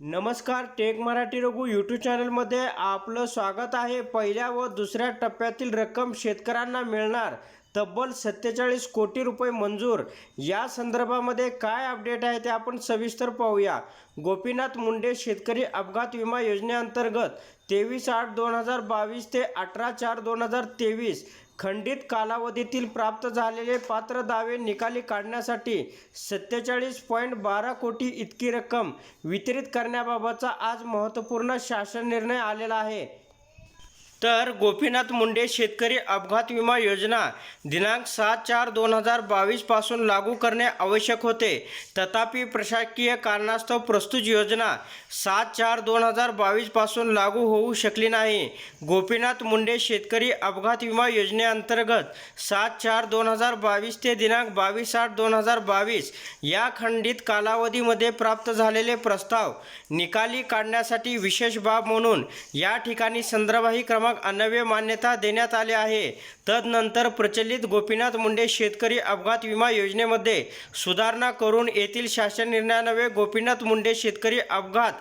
नमस्कार take Marathi Raghu YouTube चॅनलमध्ये आपलं स्वागत आहे. पहिल्या व दुसऱ्या टप्प्यातील रक्कम शेतकऱ्यांना मिळणार. तब्बल सत्तेचाळीस कोटी रुपये मंजूर. या संदर्भामध्ये काय अपडेट आहे ते आपण सविस्तर पाहूया. गोपीनाथ मुंडे शेतकरी अपघात विमा योजनेअंतर्गत तेवीस आठ दोन हजार बावीस ते अठरा चार दोन हजार तेवीस खंडित कालावधीतील प्राप्त झालेले पात्र दावे निकाली काढण्यासाठी सत्तेचाळीस पॉईंट बारा कोटी इतकी रक्कम वितरित करण्याबाबतचा आज महत्त्वपूर्ण शासन निर्णय आलेला आहे. तर गोपीनाथ मुंडे शेतकरी अपघात विमा योजना दिनांक सात चार दोन हजार बावीसपासून लागू करणे आवश्यक होते. तथापि प्रशासकीय कारणास्तव प्रस्तुत योजना सात चार दोन हजार बावीसपासून लागू होऊ शकली नाही. गोपीनाथ मुंडे शेतकरी अपघात विमा योजनेअंतर्गत सात चार दोन हजार बावीस ते दिनांक बावीस आठ दोन हजार बावीस या खंडित कालावधीमध्ये प्राप्त झालेले प्रस्ताव निकाली काढण्यासाठी विशेष बाब म्हणून या ठिकाणी संदर्भाही क्रमांक अनव्य मान्यता देण्यात आले आहे. तदनंतर प्रचलित गोपीनाथ मुंडे शेतकरी अपघात विमा योजनेमध्ये सुधारणा करून येथील शासन निर्णयानवे गोपीनाथ मुंडे शेतकरी अपघात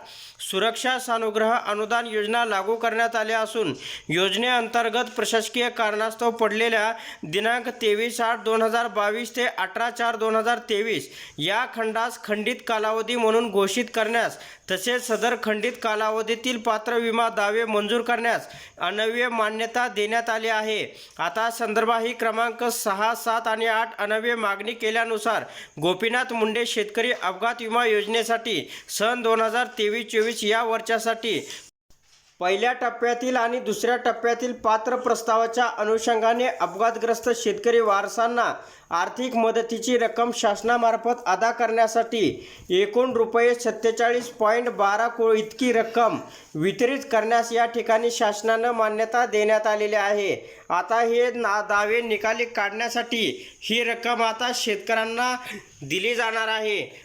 सुरक्षा सानुग्रह अनुदान योजना लागू करण्यात आल्या असून योजनेअंतर्गत प्रशासकीय कारणास्तव पडलेल्या दिनांक तेवीस आठ दोन हजार बावीस ते अठरा चार दोन हजार तेवीस या खंडास खंडित कालावधी म्हणून घोषित करण्यास तसेच सदर खंडित कालावधीतील पात्र विमा दावे मंजूर करण्यास अनव्य मान्यता देण्यात आली आहे. आता संदर्भाही क्रमांक सहा सात आणि आठ अनव्य मागणी केल्यानुसार गोपीनाथ मुंडे शेतकरी अपघात विमा योजनेसाठी सन दोन हजार तेवीस चोवीस या वर्षासाठी पहिल्या टप्प्यातील आणि दुसऱ्या टप्प्यातील पात्र प्रस्तावाच्या अनुषंगाने अपघातग्रस्त शेतकरी वारसांना आर्थिक मदतीची रक्कम शासनामार्फत अदा करण्यासाठी एकूण रुपये सत्तेचाळीस पॉईंट बारा को इतकी रक्कम वितरित करण्यास या ठिकाणी शासनानं मान्यता देण्यात आलेली आहे. आता हे ना दावे निकाली काढण्यासाठी ही रक्कम आता शेतकऱ्यांना दिली जाणार आहे.